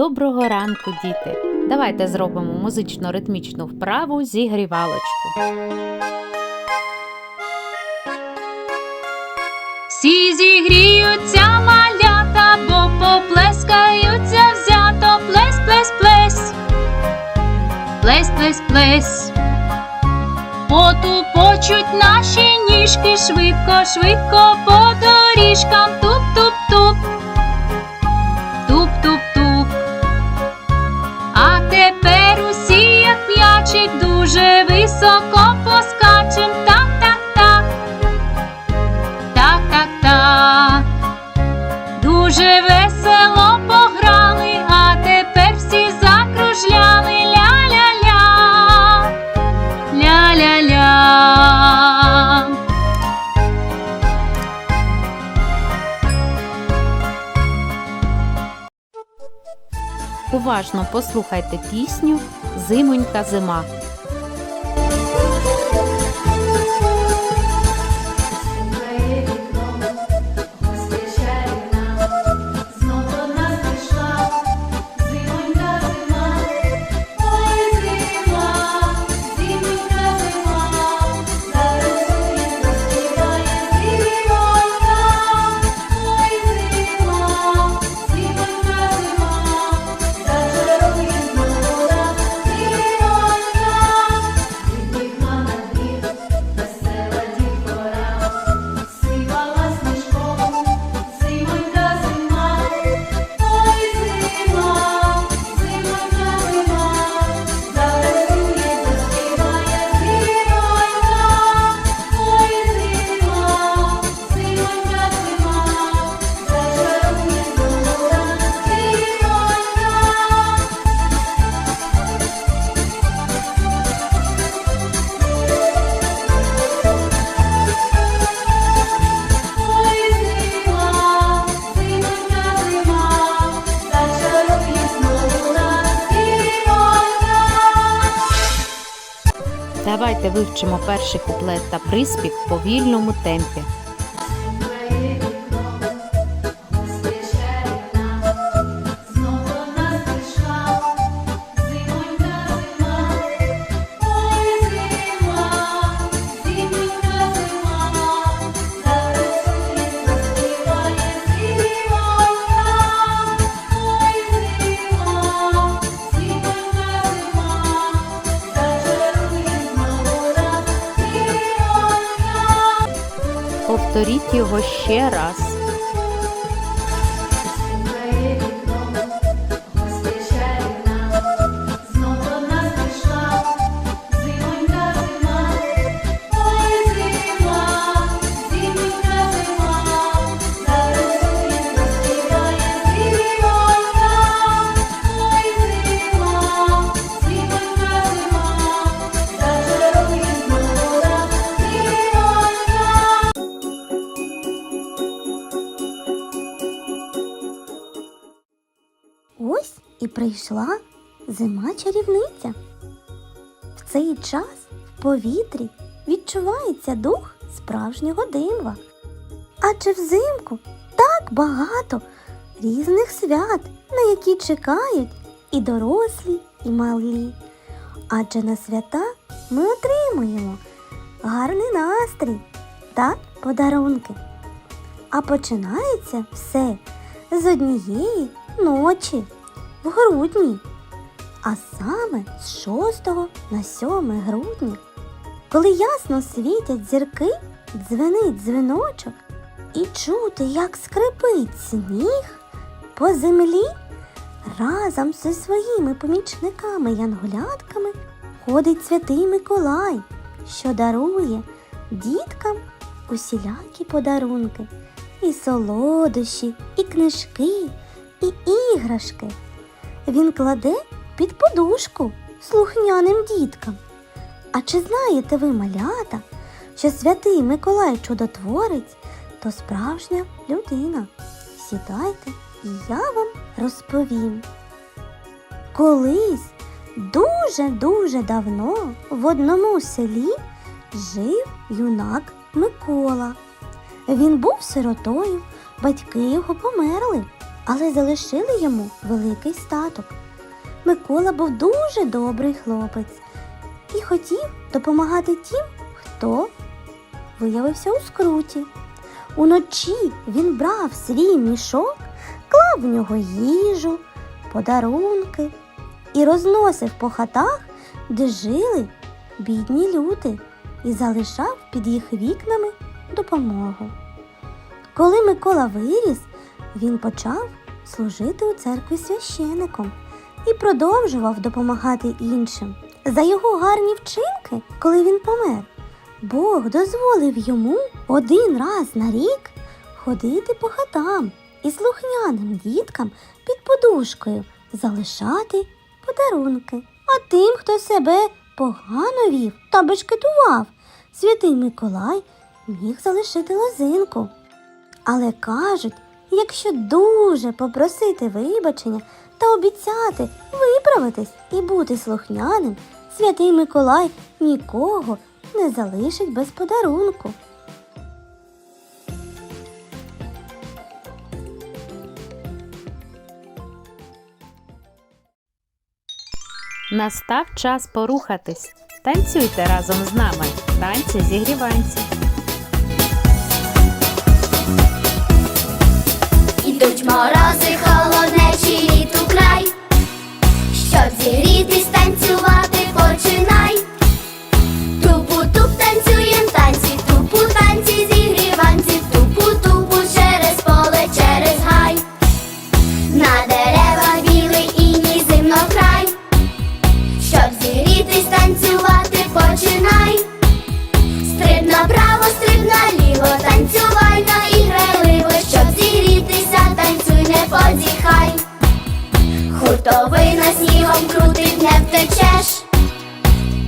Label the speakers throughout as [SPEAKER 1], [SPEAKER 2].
[SPEAKER 1] Доброго ранку, діти! Давайте зробимо музично-ритмічну вправу зігрівалочку.
[SPEAKER 2] Всі зігріються малята, бо поплескаються взято. Плесь, плесь, плесь. Плесь. Потупочуть наші ніжки швидко, швидко по доріжкам. Туп-туп-туп. Високо поскачем. Так, так, так. Так, так, так. Дуже весело пограли, а тепер всі закружляли. Ля-ля-ля. Ля-ля-ля.
[SPEAKER 1] Уважно послухайте пісню Зимонька зима. Давайте вивчимо перший куплет та приспів в повільному темпі. Повторіть його ще раз.
[SPEAKER 3] І прийшла зима чарівниця. В цей час в повітрі відчувається дух справжнього дива. Адже взимку так багато різних свят, на які чекають і дорослі, і малі. Адже на свята ми отримуємо гарний настрій та подарунки. А починається все з однієї ночі в грудні, а саме з 6 на 7 грудня, коли ясно світять зірки, дзвенить дзвіночок, і чути, як скрипить сніг по землі, разом зі своїми помічниками янголятками ходить святий Миколай, що дарує діткам усілякі подарунки, і солодощі, і книжки, і іграшки. Він кладе під подушку слухняним діткам. А чи знаєте ви, малята, що святий Миколай чудотворець то справжня людина? Сідайте, і я вам розповім. Колись дуже-дуже давно в одному селі жив юнак Микола. Він був сиротою, батьки його померли, але залишили йому великий статок. Микола був дуже добрий хлопець і хотів допомагати тим, хто виявився у скруті. Уночі він брав свій мішок, клав в нього їжу, подарунки і розносив по хатах, де жили бідні люди, і залишав під їх вікнами допомогу. Коли Микола виріс, він почав служити у церкві священиком і продовжував допомагати іншим. За його гарні вчинки, коли він помер, Бог дозволив йому один раз на рік ходити по хатам і слухняним діткам під подушкою залишати подарунки. А тим, хто себе погано вів та бешкетував, святий Миколай міг залишити лозинку. Але кажуть, якщо дуже попросити вибачення та обіцяти виправитись і бути слухняним, святий Миколай нікого не залишить без подарунку.
[SPEAKER 1] Настав час порухатись. Танцюйте разом з нами. Танці зігріванці.
[SPEAKER 4] Ідуть морози, холоднечі літу край, щоб зігрітись, танцювати починай. Хуртовина снігом крутить, не втечеш.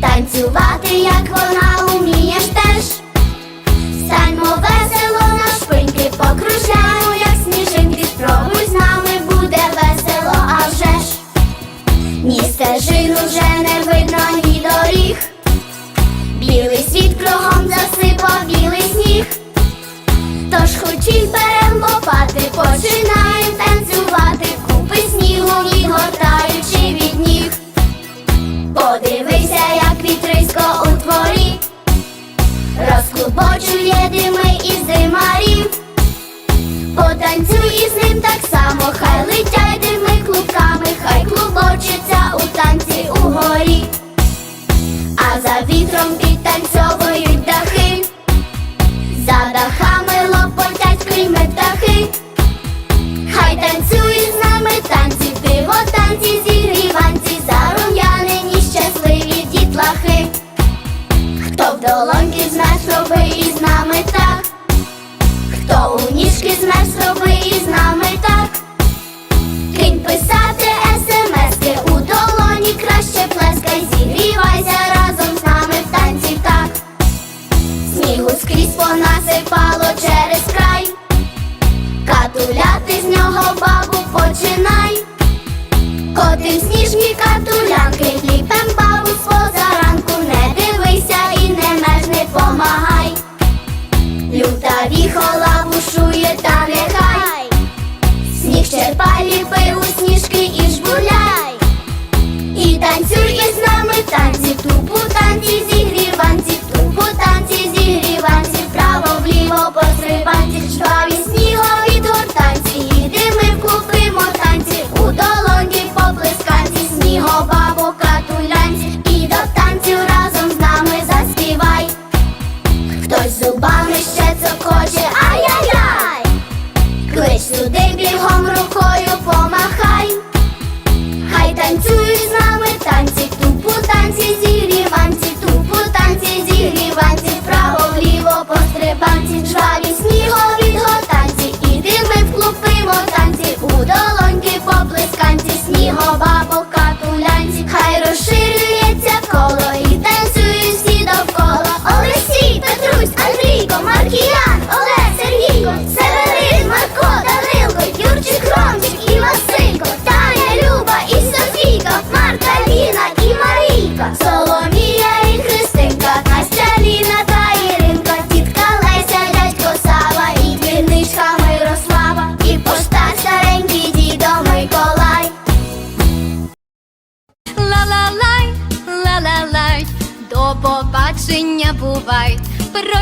[SPEAKER 4] Танцювати, як вона розклубочує дими із димарів. Потанцюй із ним так само, хай летять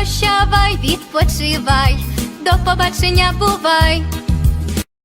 [SPEAKER 5] бувай, прощавай, відпочивай, до побачення, бувай.